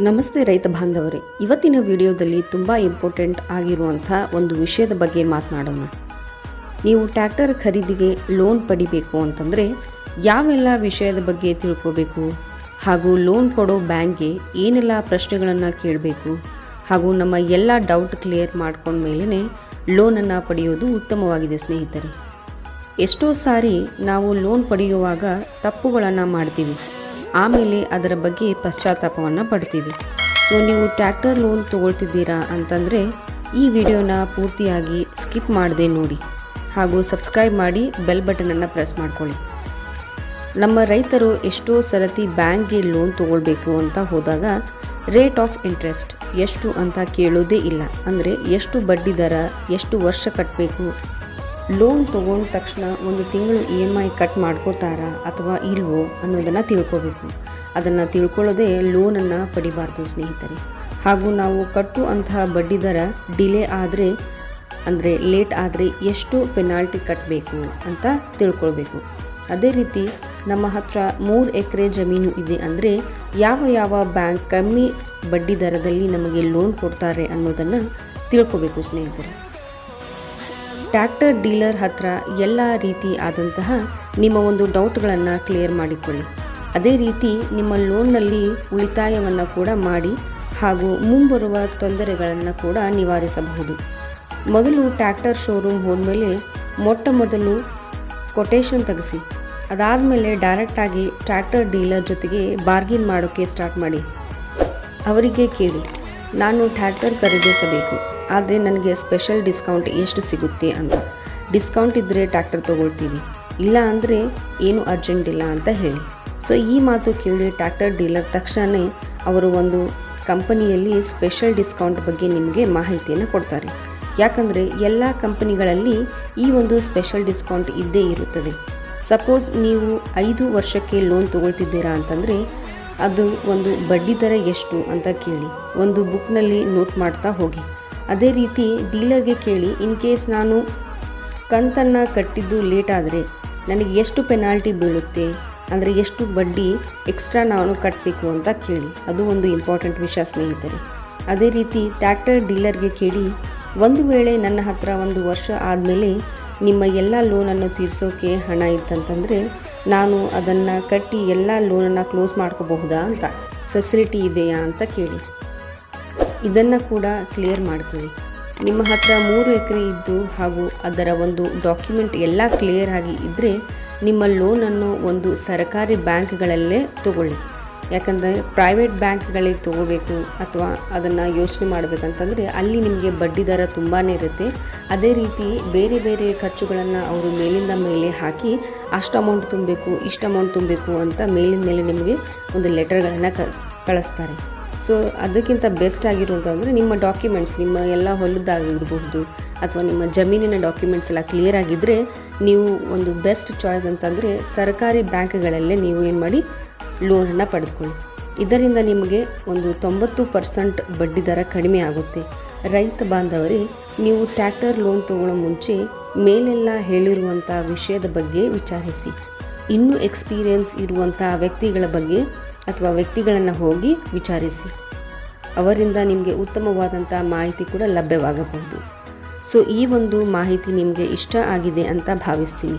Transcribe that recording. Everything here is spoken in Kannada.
ನಮಸ್ತೆ ರೈತ ಬಾಂಧವರೇ. ಇವತ್ತಿನ ವಿಡಿಯೋದಲ್ಲಿ ತುಂಬ ಇಂಪಾರ್ಟೆಂಟ್ ಆಗಿರುವಂಥ ಒಂದು ವಿಷಯದ ಬಗ್ಗೆ ಮಾತನಾಡೋಣ. ನೀವು ಟ್ರ್ಯಾಕ್ಟರ್ ಖರೀದಿಗೆ ಲೋನ್ ಪಡಿಬೇಕು ಅಂತಂದರೆ ಯಾವೆಲ್ಲ ವಿಷಯದ ಬಗ್ಗೆ ತಿಳ್ಕೋಬೇಕು? ಹಾಗೂ ಲೋನ್ ಕೊಡೋ ಬ್ಯಾಂಕ್ಗೆ ಏನೆಲ್ಲ ಪ್ರಶ್ನೆಗಳನ್ನು ಕೇಳಬೇಕು? ಹಾಗೂ ನಮ್ಮ ಎಲ್ಲ ಡೌಟ್ ಕ್ಲಿಯರ್ ಮಾಡ್ಕೊಂಡ್ಮೇಲೇ ಲೋನನ್ನು ಪಡೆಯೋದು ಉತ್ತಮವಾಗಿದೆ ಸ್ನೇಹಿತರೆ. ಎಷ್ಟೋ ಸಾರಿ ನಾವು ಲೋನ್ ಪಡೆಯುವಾಗ ತಪ್ಪುಗಳನ್ನು ಮಾಡ್ತೀವಿ. ಆಮೇಲೆ ಅದರ ಬಗ್ಗೆ ಪಶ್ಚಾತ್ತಾಪವನ್ನು ಪಡ್ತೀವಿ. ಸೊ ನೀವು ಟ್ರ್ಯಾಕ್ಟರ್ ಲೋನ್ ತೊಗೊಳ್ತಿದ್ದೀರಾ ಅಂತಂದರೆ ಈ ವಿಡಿಯೋನ ಪೂರ್ತಿಯಾಗಿ ಸ್ಕಿಪ್ ಮಾಡದೆ ನೋಡಿ. ಹಾಗೂ ಸಬ್ಸ್ಕ್ರೈಬ್ ಮಾಡಿ ಬೆಲ್ ಬಟನನ್ನು ಪ್ರೆಸ್ ಮಾಡ್ಕೊಳ್ಳಿ. ನಮ್ಮ ರೈತರು ಎಷ್ಟೋ ಸರತಿ ಬ್ಯಾಂಕ್ಗೆ ಲೋನ್ ತೊಗೊಳ್ಬೇಕು ಅಂತ ಹೋದಾಗ ರೇಟ್ ಆಫ್ ಇಂಟ್ರೆಸ್ಟ್ ಎಷ್ಟು ಅಂತ ಕೇಳೋದೇ ಇಲ್ಲ. ಅಂದರೆ ಎಷ್ಟು ಬಡ್ಡಿ ದರ, ಎಷ್ಟು ವರ್ಷ ಕಟ್ಟಬೇಕು ಲೋನ್ ತೊಗೊಂಡ ತಕ್ಷಣ ಒಂದು ತಿಂಗಳು ಇ ಎಂ ಐ ಕಟ್ ಮಾಡ್ಕೋತಾರಾ ಅಥವಾ ಇಲ್ವೋ ಅನ್ನೋದನ್ನು ತಿಳ್ಕೋಬೇಕು. ಅದನ್ನು ತಿಳ್ಕೊಳ್ಳೋದೇ ಲೋನನ್ನು ಪಡಿಬಾರ್ದು ಸ್ನೇಹಿತರೆ. ಹಾಗೂ ನಾವು ಕಟ್ಟುವಂತಹ ಬಡ್ಡಿ ದರ ಡಿಲೇ ಆದರೆ, ಅಂದರೆ ಲೇಟ್ ಆದರೆ ಎಷ್ಟು ಪೆನಾಲ್ಟಿ ಕಟ್ಟಬೇಕು ಅಂತ ತಿಳ್ಕೊಳ್ಬೇಕು. ಅದೇ ರೀತಿ ನಮ್ಮ ಹತ್ರ ಮೂರು ಎಕರೆ ಜಮೀನು ಇದೆ ಅಂದರೆ ಯಾವ ಯಾವ ಬ್ಯಾಂಕ್ ಕಮ್ಮಿ ಬಡ್ಡಿ ದರದಲ್ಲಿ ನಮಗೆ ಲೋನ್ ಕೊಡ್ತಾರೆ ಅನ್ನೋದನ್ನು ತಿಳ್ಕೊಬೇಕು ಸ್ನೇಹಿತರೆ. ಟ್ರ್ಯಾಕ್ಟರ್ ಡೀಲರ್ ಹತ್ರ ಎಲ್ಲ ರೀತಿ ಆದಂತಹ ನಿಮ್ಮ ಒಂದು ಡೌಟ್ಗಳನ್ನು ಕ್ಲಿಯರ್ ಮಾಡಿಕೊಳ್ಳಿ. ಅದೇ ರೀತಿ ನಿಮ್ಮ ಲೋನ್ನಲ್ಲಿ ಉಳಿತಾಯವನ್ನು ಕೂಡ ಮಾಡಿ ಹಾಗೂ ಮುಂಬರುವ ತೊಂದರೆಗಳನ್ನು ಕೂಡ ನಿವಾರಿಸಬಹುದು. ಮೊದಲು ಟ್ಯಾಕ್ಟರ್ ಶೋರೂಮ್ ಹೋದ್ಮೇಲೆ ಮೊಟ್ಟ ಮೊದಲು ಕೊಟೇಶನ್ ತೆಗೆಸಿ. ಅದಾದಮೇಲೆ ಡೈರೆಕ್ಟಾಗಿ ಟ್ರ್ಯಾಕ್ಟರ್ ಡೀಲರ್ ಜೊತೆಗೆ ಬಾರ್ಗಿನ್ ಮಾಡೋಕ್ಕೆ ಸ್ಟಾರ್ಟ್ ಮಾಡಿ. ಅವರಿಗೆ ಕೇಳಿ. ನಾನು ಟ್ಯಾಕ್ಟರ್ ಖರೀದಿಸಬೇಕು, ಆದರೆ ನನಗೆ ಸ್ಪೆಷಲ್ ಡಿಸ್ಕೌಂಟ್ ಎಷ್ಟು ಸಿಗುತ್ತೆ ಅಂತ. ಡಿಸ್ಕೌಂಟ್ ಇದ್ದರೆ ಟ್ಯಾಕ್ಟರ್ ತೊಗೊಳ್ತೀವಿ, ಇಲ್ಲ ಅಂದರೆ ಏನು ಅರ್ಜೆಂಟ್ ಇಲ್ಲ ಅಂತ ಹೇಳಿ. ಸೊ ಈ ಮಾತು ಕೇಳಿ ಟ್ಯಾಕ್ಟರ್ ಡೀಲರ್ ತಕ್ಷಣವೇ ಅವರು ಒಂದು ಕಂಪನಿಯಲ್ಲಿ ಸ್ಪೆಷಲ್ ಡಿಸ್ಕೌಂಟ್ ಬಗ್ಗೆ ನಿಮಗೆ ಮಾಹಿತಿಯನ್ನು ಕೊಡ್ತಾರೆ. ಯಾಕಂದರೆ ಎಲ್ಲ ಕಂಪನಿಗಳಲ್ಲಿ ಈ ಒಂದು ಸ್ಪೆಷಲ್ ಡಿಸ್ಕೌಂಟ್ ಇದ್ದೇ ಇರುತ್ತದೆ. ಸಪೋಸ್ ನೀವು ಐದು ವರ್ಷಕ್ಕೆ ಲೋನ್ ತೊಗೊಳ್ತಿದ್ದೀರಾ ಅಂತಂದರೆ ಅದು ಒಂದು ಬಡ್ಡಿ ದರ ಎಷ್ಟು ಅಂತ ಕೇಳಿ. ಒಂದು ಬುಕ್ನಲ್ಲಿ ನೋಟ್ ಮಾಡ್ತಾ ಹೋಗಿ. ಅದೇ ರೀತಿ ಡೀಲರ್ಗೆ ಕೇಳಿ, ಇನ್ ಕೇಸ್ ನಾನು ಕಂತನ್ನು ಕಟ್ಟಿದ್ದು ಲೇಟ್ ಆದರೆ ನನಗೆ ಎಷ್ಟು ಪೆನಾಲ್ಟಿ ಬೀಳುತ್ತೆ? ಅಂದರೆ ಎಷ್ಟು ಬಡ್ಡಿ ಎಕ್ಸ್ಟ್ರಾ ನಾನು ಕಟ್ಟಬೇಕು ಅಂತ ಕೇಳಿ. ಅದು ಒಂದು ಇಂಪಾರ್ಟೆಂಟ್ ವಿಷಯ ಸ್ನೇಹಿತರೆ. ಅದೇ ರೀತಿ ಟ್ಯಾಕ್ಟರ್ ಡೀಲರ್ಗೆ ಕೇಳಿ, ಒಂದು ವೇಳೆ ನನ್ನ ಹತ್ರ ಒಂದು ವರ್ಷ ಆದಮೇಲೆ ನಿಮ್ಮ ಎಲ್ಲ ಲೋನನ್ನು ತೀರಿಸೋಕೆ ಹಣ ಇತ್ತಂತಂದರೆ ನಾನು ಅದನ್ನು ಕಟ್ಟಿ ಎಲ್ಲ ಲೋನನ್ನು ಕ್ಲೋಸ್ ಮಾಡ್ಕೋಬಹುದಾ ಅಂತ. ಫೆಸಿಲಿಟಿ ಇದೆಯಾ ಅಂತ ಕೇಳಿ. ಇದನ್ನು ಕೂಡ ಕ್ಲಿಯರ್ ಮಾಡ್ಕೊಳ್ಳಿ ನಿಮ್ಮ ಹತ್ರ ಮೂರು ಎಕರೆ ಇದ್ದು ಹಾಗೂ ಅದರ ಒಂದು ಡಾಕ್ಯುಮೆಂಟ್ ಎಲ್ಲ ಕ್ಲಿಯರ್ ಆಗಿ ಇದ್ದರೆ ನಿಮ್ಮ ಲೋನನ್ನು ಒಂದು ಸರ್ಕಾರಿ ಬ್ಯಾಂಕ್ಗಳಲ್ಲೇ ತಗೊಳ್ಳಿ. ಯಾಕಂದರೆ ಪ್ರೈವೇಟ್ ಬ್ಯಾಂಕ್ಗಳಿಗೆ ತೊಗೋಬೇಕು ಅಥವಾ ಅದನ್ನು ಯೋಚನೆ ಮಾಡಬೇಕಂತಂದರೆ ಅಲ್ಲಿ ನಿಮಗೆ ಬಡ್ಡಿ ದರ ತುಂಬಾ ಇರುತ್ತೆ. ಅದೇ ರೀತಿ ಬೇರೆ ಬೇರೆ ಖರ್ಚುಗಳನ್ನು ಅವರು ಮೇಲಿಂದ ಮೇಲೆ ಹಾಕಿ ಅಷ್ಟು ಅಮೌಂಟ್ ತುಂಬಬೇಕು, ಇಷ್ಟು ಅಮೌಂಟ್ ತುಂಬಬೇಕು ಅಂತ ಮೇಲಿನ ಮೇಲೆ ನಿಮಗೆ ಒಂದು ಲೆಟರ್ಗಳನ್ನು ಕಳಿಸ್ತಾರೆ. ಸೊ ಅದಕ್ಕಿಂತ ಬೆಸ್ಟ್ ಆಗಿರುವಂತಂದರೆ ನಿಮ್ಮ ಡಾಕ್ಯುಮೆಂಟ್ಸ್ ನಿಮ್ಮ ಎಲ್ಲ ಹೊಲದ್ದಾಗಿರಬಹುದು ಅಥವಾ ನಿಮ್ಮ ಜಮೀನಿನ ಡಾಕ್ಯುಮೆಂಟ್ಸ್ ಎಲ್ಲ ಕ್ಲಿಯರ್ ಆಗಿದ್ದರೆ ನೀವು ಒಂದು ಬೆಸ್ಟ್ ಚಾಯ್ಸ್ ಅಂತಂದರೆ ಸರ್ಕಾರಿ ಬ್ಯಾಂಕ್ಗಳಲ್ಲೇ ನೀವು ಏನು ಮಾಡಿ ಲೋನನ್ನು ಪಡೆದುಕೊಳ್ಳಿ. ಇದರಿಂದ ನಿಮಗೆ ಒಂದು ತೊಂಬತ್ತು ಪರ್ಸೆಂಟ್ ಬಡ್ಡಿ ದರ ಕಡಿಮೆ ಆಗುತ್ತೆ. ರೈತ ಬಾಂಧವರೇ, ನೀವು ಟ್ರ್ಯಾಕ್ಟರ್ ಲೋನ್ ತಗೊಳ್ಳೋ ಮುಂಚೆ ಮೇಲೆಲ್ಲ ಹೇಳಿರುವಂಥ ವಿಷಯದ ಬಗ್ಗೆ ವಿಚಾರಿಸಿ. ಇನ್ನೂ ಎಕ್ಸ್ಪೀರಿಯನ್ಸ್ ಇರುವಂಥ ವ್ಯಕ್ತಿಗಳ ಬಗ್ಗೆ ಅಥವಾ ವ್ಯಕ್ತಿಗಳನ್ನು ಹೋಗಿ ವಿಚಾರಿಸಿ. ಅವರಿಂದ ನಿಮಗೆ ಉತ್ತಮವಾದಂಥ ಮಾಹಿತಿ ಕೂಡ ಲಭ್ಯವಾಗಬಹುದು. ಸೊ, ಈ ಒಂದು ಮಾಹಿತಿ ನಿಮಗೆ ಇಷ್ಟ ಆಗಿದೆ ಅಂತ ಭಾವಿಸ್ತೀನಿ.